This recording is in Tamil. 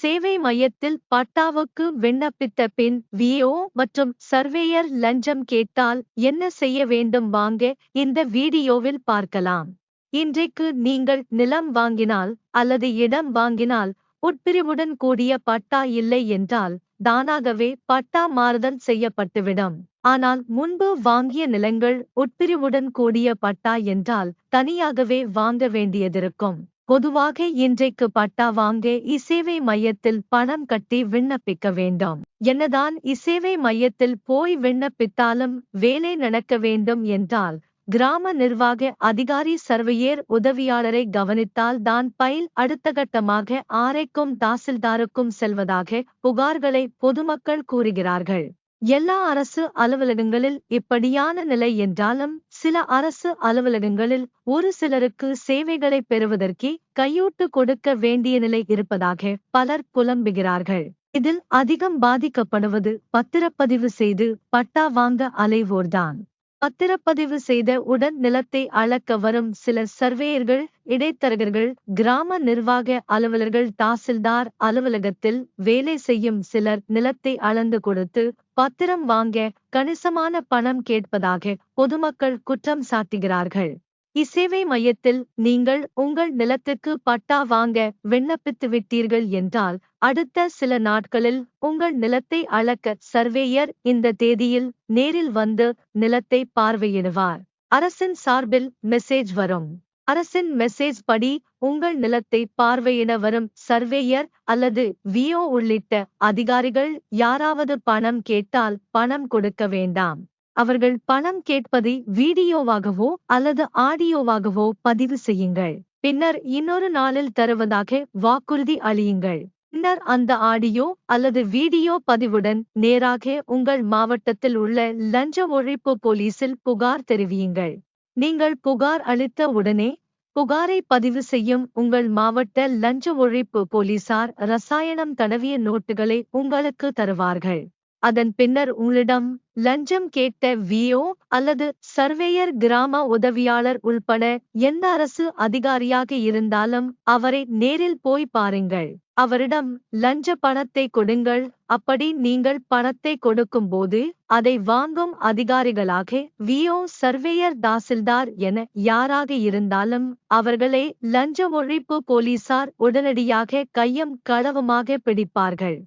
சேவை மையத்தில் பட்டாவுக்கு விண்ணப்பித்த பின் விஓ மற்றும் சர்வேயர் லஞ்சம் கேட்டால் என்ன செய்ய வேண்டும் வாங்க இந்த வீடியோவில் பார்க்கலாம். இன்றைக்கு நீங்கள் நிலம் வாங்கினால் அல்லது இடம் வாங்கினால் உட்பிரிவுடன் கூடிய பட்டா இல்லை என்றால் தானாகவே பட்டா மாறுதல் செய்யப்பட்டுவிடும். ஆனால் முன்பு வாங்கிய நிலங்கள் உட்பிரிவுடன் கூடிய பட்டா என்றால் தனியாகவே வாங்க வேண்டியதிருக்கும். பொதுவாக இன்றைக்கு பட்டா வாங்க இசேவை மையத்தில் பணம் கட்டி விண்ணப்பிக்க வேண்டாம். என்னதான் இசேவை மையத்தில் போய் விண்ணப்பித்தாலும் வேலை நடக்க வேண்டும் என்றால் கிராம நிர்வாக அதிகாரி சர்வையர் உதவியாளரை கவனித்தால் தான் பயில் அடுத்த கட்டமாக ஆரைக்கும் தாசில்தாருக்கும் செல்வதாக புகார்களை பொதுமக்கள் கூறுகிறார்கள். எல்லா அரசு அலுவலகங்களில் இப்படியான நிலை என்றாலும் சில அரசு அலுவலகங்களில் ஒரு சிலருக்கு சேவைகளை பெறுவதற்கே கையூட்டு கொடுக்க வேண்டிய நிலை இருப்பதாக பலர் புலம்புகிறார்கள். இதில் அதிகம் பாதிக்கப்படுவது பத்திரப்பதிவு செய்து பட்டா வாங்க அலைவோர்தான். பத்திரப்பதிவு செய்த உடன் நிலத்தை அளக்க வரும் சில சர்வேயர்கள் இடைத்தரகர்கள் கிராம நிர்வாக அலுவலர்கள் தாசில்தார் அலுவலகத்தில் வேலை செய்யும் சிலர் நிலத்தை அளந்து கொடுத்து பத்திரம் வாங்க கணிசமான பணம் கேட்பதாக பொதுமக்கள் குற்றம் சாட்டுகிறார்கள். இசேவை மையத்தில் நீங்கள் உங்கள் நிலத்துக்கு பட்டா வாங்க விண்ணப்பித்து விட்டீர்கள் என்றால் அடுத்த சில நாட்களில் உங்கள் நிலத்தை அளக்க சர்வேயர் இந்த தேதியில் நேரில் வந்து நிலத்தை பார்வையிடுவார். அரசின் சார்பில் மெசேஜ் வரும். அரசின் மெசேஜ் படி உங்கள் நிலத்தை பார்வையிட வரும் சர்வேயர் அல்லது விஓ உள்ளிட்ட அதிகாரிகள் யாராவது பணம் கேட்டால் பணம் கொடுக்க வேண்டாம். அவர்கள் பணம் கேட்பதை வீடியோவாகவோ அல்லது ஆடியோவாகவோ பதிவு செய்யுங்கள். பின்னர் இன்னொரு நாளில் தருவதாக வாக்குறுதி அளியுங்கள். பின்னர் அந்த ஆடியோ அல்லது வீடியோ பதிவுடன் நேராக உங்கள் மாவட்டத்தில் உள்ள லஞ்ச ஒழிப்பு போலீசில் புகார் தெரிவியுங்கள். நீங்கள் புகார் அளித்த உடனே புகாரை பதிவு செய்யும் உங்கள் மாவட்ட லஞ்ச ஒழிப்பு போலீசார் ரசாயனம் தடவிய நோட்டுகளை உங்களுக்கு தருவார்கள். அதன் பின்னர் உங்களிடம் லஞ்சம் கேட்ட விஓ அல்லது சர்வேயர் கிராம உதவியாளர் உள்பட எந்த அரசு அதிகாரியாக இருந்தாலும் அவரை நேரில் போய் பாருங்கள். அவரிடம் லஞ்ச பணத்தை கொடுங்கள். அப்படி நீங்கள் பணத்தை கொடுக்கும்போது அதை வாங்கும் அதிகாரிகளாக விஓ சர்வேயர் தாசில்தார் என யாராக இருந்தாலும் அவர்களை லஞ்ச ஒழிப்பு போலீசார் உடனடியாக கையும் களவுமாக பிடிப்பார்கள்.